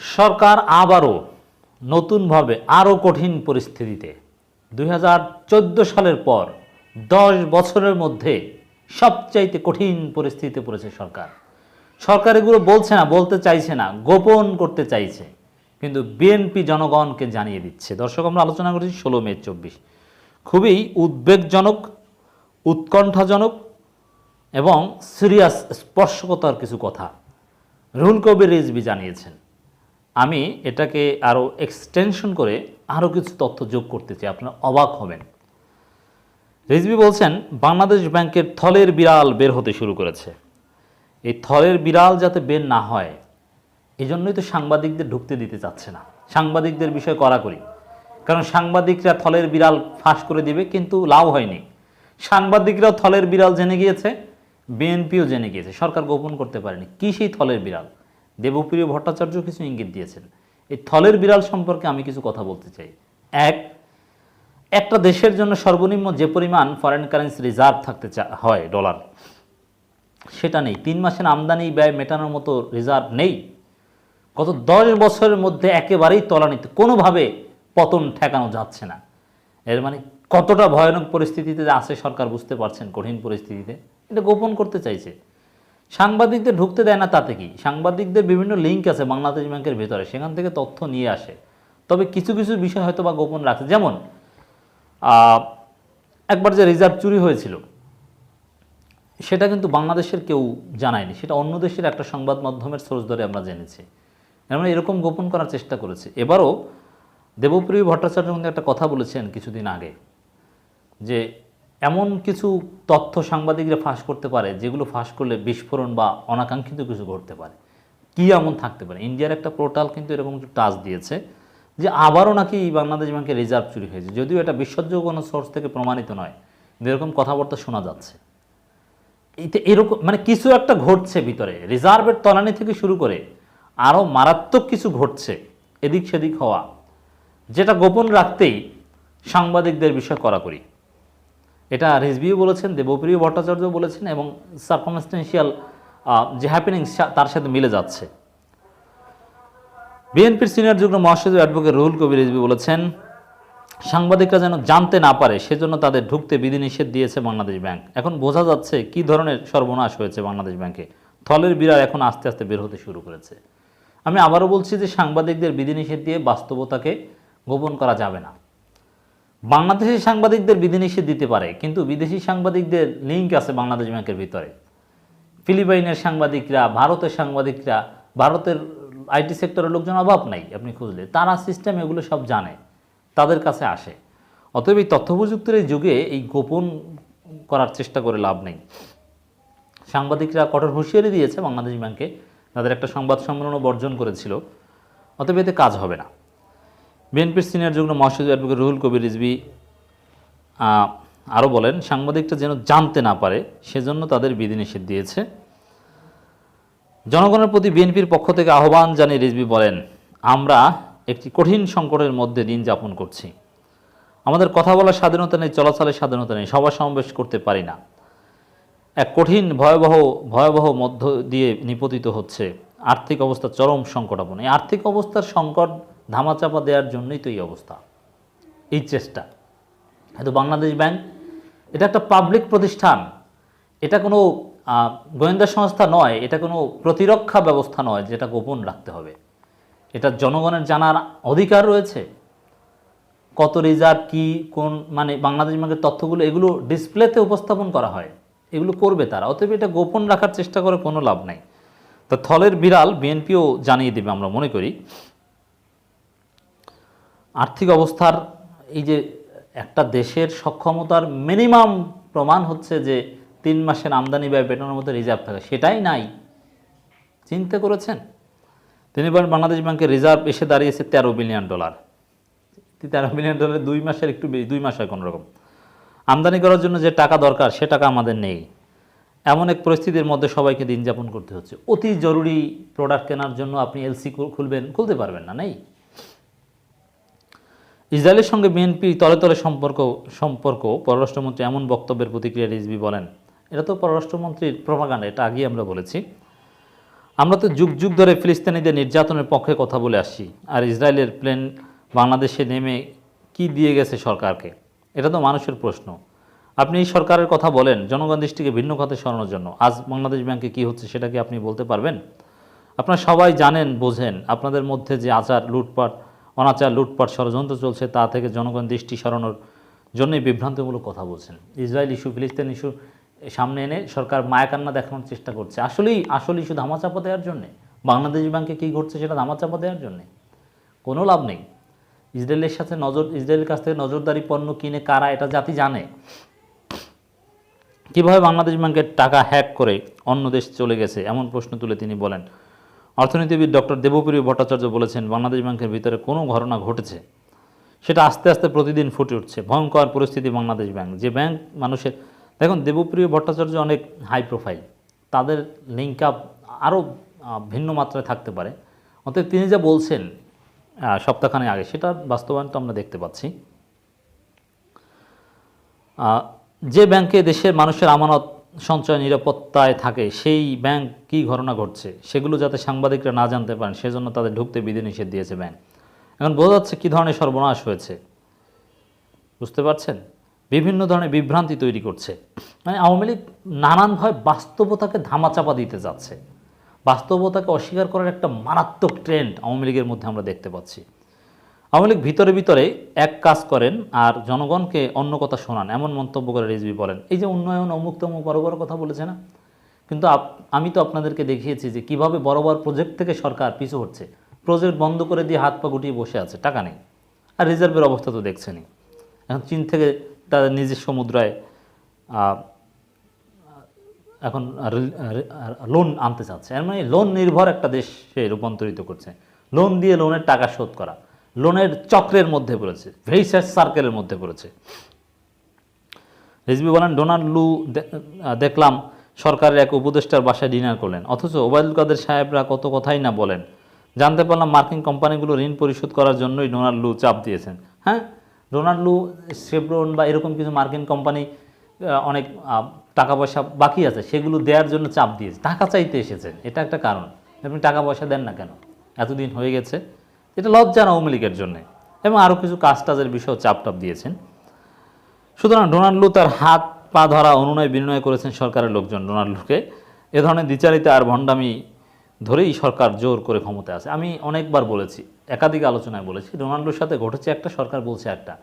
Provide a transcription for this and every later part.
সরকার আবারও নতুনভাবে আরও কঠিন পরিস্থিতিতে। দুই হাজার চোদ্দ সালের পর দশ বছরের মধ্যে সবচাইতে কঠিন পরিস্থিতিতে পড়েছে সরকার। সরকার এগুলো বলছে না, বলতে চাইছে না, গোপন করতে চাইছে। কিন্তু বিএনপি জনগণকে জানিয়ে দিচ্ছে। দর্শক, আমরা আলোচনা করেছি ষোলো মে চব্বিশ। খুবই উদ্বেগজনক, উৎকণ্ঠাজনক এবং সিরিয়াস স্পর্শকতার কিছু কথা। রুহুল কবির রিজবি জানিয়েছেন। আমি এটাকে আরও এক্সটেনশন করে আরও কিছু তথ্য যোগ করতে চাই। আপনারা অবাক হবেন। রিজবি বলছেন, বাংলাদেশ ব্যাংকের থলের বিড়াল বের হতে শুরু করেছে। এই থলের বিড়াল যাতে বের না হয় এই জন্যই তো সাংবাদিকদের ঢুকতে দিতে চাচ্ছে না। সাংবাদিকদের বিষয় করি কারণ সাংবাদিকরা থলের বিড়াল ফাঁস করে দিবে, কিন্তু লাভ হয়নি। সাংবাদিকরাও থলের বিড়াল জেনে গিয়েছে, বিএনপিও জেনে গিয়েছে। সরকার গোপন করতে পারেনি। কী সেই থলের বিড়াল? দেবপ্রিয় ভট্টাচার্য কিছু ইঙ্গিত দিয়েছেন। এই থলের বিড়াল সম্পর্কে আমি কিছু কথা বলতে চাই। এক, একটা দেশের জন্য সর্বনিম্ন যে পরিমাণ ফরেন কারেন্সি রিজার্ভ থাকতে হয় ডলার সেটা নেই। তিন মাসের আমদানি ব্যয় মেটানোর মতো রিজার্ভ নেই। গত দশ বছরের মধ্যে একেবারেই তলানিতে, কোনোভাবে পতন ঠেকানো যাচ্ছে না। এর মানে কতটা ভয়ানক পরিস্থিতিতে আছে সরকার বুঝতে পারছেন কঠিন পরিস্থিতিতে? এটা গোপন করতে চাইছে। সাংবাদিকদের ঢুকতে দেয় না তাতে কি? সাংবাদিকদের বিভিন্ন লিঙ্ক আছে বাংলাদেশ ব্যাংকের ভেতরে, সেখান থেকে তথ্য নিয়ে আসে। তবে কিছু কিছু বিষয় হয়তো বা গোপন রাখে। যেমন একবার যে রিজার্ভ চুরি হয়েছিল, সেটা কিন্তু বাংলাদেশের কেউ জানায়নি। সেটা অন্য দেশের একটা সংবাদ মাধ্যমের সোর্স ধরে আমরা জেনেছি। এর মানে এরকম গোপন করার চেষ্টা করেছে। এবারও দেবপ্রিয় ভট্টাচার্য একটা কথা বলেছেন কিছুদিন আগে, যে এমন কিছু তথ্য সাংবাদিকরা ফাঁস করতে পারে, যেগুলো ফাঁস করলে বিস্ফোরণ বা অনাকাঙ্ক্ষিত কিছু ঘটতে পারে। কি এমন থাকতে পারে? ইন্ডিয়ার একটা পোর্টাল কিন্তু এরকম একটু টাচ দিয়েছে যে আবারও নাকি বাংলাদেশ ব্যাংকের রিজার্ভ চুরি হয়েছে। যদিও এটা বিশ্বাসযোগ্য কোনো সোর্স থেকে প্রমাণিত নয় এরকম কথাবার্তা শোনা যাচ্ছে। এতে এরকম মানে কিছু একটা ঘটছে ভিতরে। রিজার্ভের তলানি থেকে শুরু করে আরও মারাত্মক কিছু ঘটছে, এদিক সেদিক হওয়া, যেটা গোপন রাখতেই সাংবাদিকদের বিষয় করাকরি এটা রিজভিও বলেছেন, দেবপ্রিয় ভট্টাচার্য বলেছেন এবং সার্কমস্টেন্সিয়াল যে হ্যাপেনিংস তার সাথে মিলে যাচ্ছে। বিএনপির সিনিয়র যুগ্ম মহাসচিব অ্যাডভোকেট রুহুল কবির রিজভি বলেছেন, সাংবাদিকরা যেন জানতে না পারে, সেজন্য তাদের ঢুকতে বিধিনিষেধ দিয়েছে বাংলাদেশ ব্যাংক। এখন বোঝা যাচ্ছে কি ধরনের সর্বনাশ হয়েছে বাংলাদেশ ব্যাংকে। থলের বিড়াল এখন আস্তে আস্তে বের হতে শুরু করেছে। আমি আবারও বলছি যে সাংবাদিকদের বিধিনিষেধ দিয়ে বাস্তবতাকে গোপন করা যাবে না। বাংলাদেশের সাংবাদিকদের বিধিনিষেধ দিতে পারে, কিন্তু বিদেশি সাংবাদিকদের লিঙ্ক আছে বাংলাদেশ ব্যাংকের ভিতরে। ফিলিপাইনের সাংবাদিকরা, ভারতের সাংবাদিকরা, ভারতের আইটি সেক্টরের লোকজন অভাব নাই, আপনি খুঁজলে। তারা সিস্টেম এগুলো সব জানে, তাদের কাছে আসে। অতএব এই তথ্য প্রযুক্তির এই যুগে এই গোপন করার চেষ্টা করে লাভ নেই। সাংবাদিকরা কঠোর হুঁশিয়ারি দিয়েছে বাংলাদেশ ব্যাংকে, তাদের একটা সংবাদ সম্মেলনও বর্জন করেছিল। অতএব এতে কাজ হবে না। বিএনপির সিনিয়র যুগ্ম মহাসচিব অ্যাডভোকেট রুহুল কবির রিজভি আরও বলেন, সাংবাদিকটা যেন জানতে না পারে, সেজন্য তাদের বিধিনিষেধ দিয়েছে। জনগণের প্রতি বিএনপির পক্ষ থেকে আহ্বান জানিয়ে রিজভি বলেন, আমরা একটি কঠিন সংকটের মধ্যে দিন যাপন করছি। আমাদের কথা বলার স্বাধীনতা নেই, চলাচলের স্বাধীনতা নেই, সভা সমাবেশ করতে পারি না। এক কঠিন, ভয়াবহ ভয়াবহ মধ্য দিয়ে নিপতিত হচ্ছে। আর্থিক অবস্থা চরম সংকটাপন্ন। এই আর্থিক অবস্থার সংকট ধামাচাপা দেওয়ার জন্যই তো এই অবস্থা, এই চেষ্টা। হয়তো বাংলাদেশ ব্যাংক, এটা একটা পাবলিক প্রতিষ্ঠান, এটা কোনো গোয়েন্দা সংস্থা নয়, এটা কোনো প্রতিরক্ষা ব্যবস্থা নয়, যেটা গোপন রাখতে হবে। এটা জনগণের জানার অধিকার রয়েছে। কত রিজার্ভ, কি, কোন মানে বাংলাদেশ ব্যাংকের তথ্যগুলো, এগুলো ডিসপ্লেতে উপস্থাপন করা হয়। এগুলো করবে তারা, অতএব এটা গোপন রাখার চেষ্টা করে কোনো লাভ নাই। তো থলের বিড়াল, বিএনপিও জানিয়ে দেবে, আমরা মনে করি। আর্থিক অবস্থার এই যে একটা দেশের সক্ষমতার মিনিমাম প্রমাণ হচ্ছে যে তিন মাসের আমদানি ব্যয় বেতনের মতো রিজার্ভ থাকে। সেটাই নাই। চিন্তা করেছেন? তিনি বলেন, বাংলাদেশ ব্যাংকের রিজার্ভ এসে দাঁড়িয়েছে তেরো বিলিয়ন ডলার তেরো বিলিয়ন ডলার দুই মাসের একটু বেশি, দুই মাস হয় কোনো রকম। আমদানি করার জন্য যে টাকা দরকার, সে টাকা আমাদের নেই। এমন এক পরিস্থিতির মধ্যে সবাইকে দিন যাপন করতে হচ্ছে। অতি জরুরি প্রোডাক্ট কেনার জন্য আপনি এলসি খুলবেন। খুলতে পারবেন না, নেই? ইসরায়েলের সঙ্গে বিএনপি তলে তলে সম্পর্ক সম্পর্ক, পররাষ্ট্রমন্ত্রী এমন বক্তব্যের প্রতিক্রিয়া রিজবি বলেন। এটা তো পররাষ্ট্রমন্ত্রীর প্রভাগান্ড এটা আগেই আমরা বলেছি। আমরা তো যুগ যুগ ধরে ফিলিস্তিনিদের নির্যাতনের পক্ষে কথা বলে আসছি। আর ইসরায়েলের প্লেন বাংলাদেশে নেমে কি দিয়ে গেছে সরকারকে? এটা তো মানুষের প্রশ্ন। আপনি এই সরকারের কথা বলেন, জনগণ দৃষ্টিকে ভিন্ন খাতে সরানোর জন্য। আজ বাংলাদেশ ব্যাংকে কি হচ্ছে সেটা কি আপনি বলতে পারবেন? আপনারা সবাই জানেন, বোঝেন। আপনাদের মধ্যে যে আচার, লুটপাট অনাচার, লুটপাট, ষড়যন্ত্র চলছে, তা থেকে জনগণ দৃষ্টি সরানোর জন্যই বিভ্রান্তিমূলক কথা বলছেন। ইসরায়েল ইস্যু, ফিলিস্তিন ইস্যু সামনে এনে সরকার মায়াকান্না দেখানোর চেষ্টা করছে। আসলেই, আসল ইস্যু ধামাচাপা দেওয়ার জন্যে? বাংলাদেশ ব্যাংকে কী ঘটছে সেটা ধামাচাপা দেওয়ার জন্যে? কোনো লাভ নেই। ইসরায়েলের সাথে নজর, ইসরায়েলের কাছ থেকে নজরদারি পণ্য কিনে কারা এটা জাতি জানে? কীভাবে বাংলাদেশ ব্যাংকের টাকা হ্যাক করে অন্য দেশ চলে গেছে? এমন প্রশ্ন তুলে তিনি বলেন। অর্থনীতিবিদ ডক্টর দেবপ্রিয় ভট্টাচার্য বলেছেন বাংলাদেশ ব্যাংকের ভিতরে কোনো ঘটনা ঘটেছে সেটা আস্তে আস্তে প্রতিদিন ফুটে উঠছে। ভয়ঙ্কর পরিস্থিতি বাংলাদেশ ব্যাংক। যে ব্যাংক মানুষের দেখুন দেবপ্রিয় ভট্টাচার্য অনেক হাই প্রোফাইল তাদের লিঙ্ক আপ আরও ভিন্ন মাত্রায় থাকতে পারে। অতএব তিনি যা বলছেন আহ, সপ্তাহখানেক আগে সেটা বাস্তবায়ন তো আমরা দেখতে পাচ্ছি। যে ব্যাংকে দেশের মানুষের আমানত সঞ্চয় নিরাপত্তায় থাকে, সেই ব্যাংক কী ঘটনা ঘটছে? সেগুলো যাতে সাংবাদিকরা না জানতে পারেন, সেজন্য তাদের ঢুকতে বিধিনিষেধ দিয়েছে ব্যাংক। এখন বোঝা যাচ্ছে কী ধরনের সর্বনাশ হয়েছে। বুঝতে পারছেন? বিভিন্ন ধরনের বিভ্রান্তি তৈরি করছে। মানে আওয়ামী লীগ নানানভাবে বাস্তবতাকে ধামাচাপা দিতে যাচ্ছে। বাস্তবতাকে অস্বীকার করার একটা মারাত্মক ট্রেন্ড আওয়ামী লীগের মধ্যে আমরা দেখতে পাচ্ছি। আওয়ামী লীগ ভিতরে ভিতরে এক কাজ করেন আর জনগণকে অন্য কথা শোনান, এমন মন্তব্য করে রিজভি বলেন। এই যে উন্নয়ন অমুক বড় বড় কথা বলেছে না? কিন্তু আমি তো আপনাদেরকে দেখিয়েছি যে কীভাবে বড় বড় প্রজেক্ট থেকে সরকার পিছু হচ্ছে। প্রজেক্ট বন্ধ করে দিয়ে হাত পা গুটিয়ে বসে আছে, টাকা নেই। আর রিজার্ভের অবস্থা তো দেখছেনই। এখন চীন থেকে তাদের নিজস্ব মুদ্রায় এখন লোন আনতে চাচ্ছে। এর মানে লোন নির্ভর একটা দেশে রূপান্তরিত করছে। লোন দিয়ে লোনের টাকা শোধ করা। লোনের চক্রের মধ্যে পড়েছে, ভেইসাস সার্কেলের মধ্যে পড়েছে। রিজবি বলেন, ডোনাল্ড লু দেখলাম সরকারের এক উপদেষ্টার বাসায় ডিনার করলেন। অথচ ওবায়দুল কাদের সাহেবরা কত কথাই না বলেন। জানতে পারলাম মার্কিন কোম্পানিগুলো ঋণ পরিশোধ করার জন্যই ডোনাল্ড লু চাপ দিয়েছেন। হ্যাঁ? ডোনাল্ড লু, শেভরন বা এরকম কিছু মার্কিন কোম্পানি অনেক টাকা পয়সা বাকি আছে, সেগুলো দেওয়ার জন্য চাপ দিয়েছে। টাকা চাইতে এসেছেন, এটা একটা কারণ। আপনি টাকা পয়সা দেন না কেন? এতদিন হয়ে গেছে। এটা লজ্জা না আওয়ামী লীগের জন্যে। এবং আরও কিছু কাজ টাজের বিষয়েও চাপ টাপ দিয়েছেন। সুতরাং ডোনাল্ডু তার হাত, পা ধরা, অনুনয় বিনয় করেছেন সরকারের লোকজন। ডোনাল্ডুকে এ ধরনের দ্বিচারিতা আর ভণ্ডামি ধরেই সরকার জোর করে ক্ষমতায় আছে। আমি অনেকবার বলেছি, একাধিক আলোচনায় বলেছি ডোনাল্ডুর সাথে ঘটেছে একটা, সরকার বলছে একটা।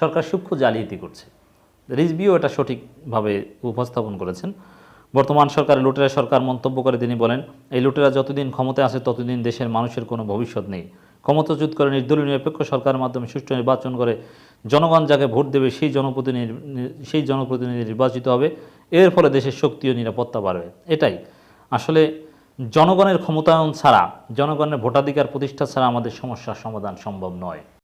সরকার সূক্ষ্ম জালিয়াতি করছে। রিজবিও এটা সঠিকভাবে উপস্থাপন করেছেন। বর্তমান সরকারের লুটেরা সরকার মন্তব্য করে, তিনি বলেন, এই লুটেরা যতদিন ক্ষমতায় আছে, ততদিন দেশের মানুষের কোনো ভবিষ্যৎ নেই। ক্ষমতাচ্যুত করে নির্দলীয় নিরপেক্ষ সরকারের মাধ্যমে সুষ্ঠু নির্বাচন করে, জনগণ যাকে ভোট দেবে সেই জনপ্রতিনিধি সেই জনপ্রতিনিধি নির্বাচিত হবে। এর ফলে দেশের শক্তি ও নিরাপত্তা বাড়বে। এটাই। আসলে জনগণের ক্ষমতায়ন ছাড়া, জনগণের ভোটাধিকার প্রতিষ্ঠা ছাড়া আমাদের সমস্যার সমাধান সম্ভব নয়।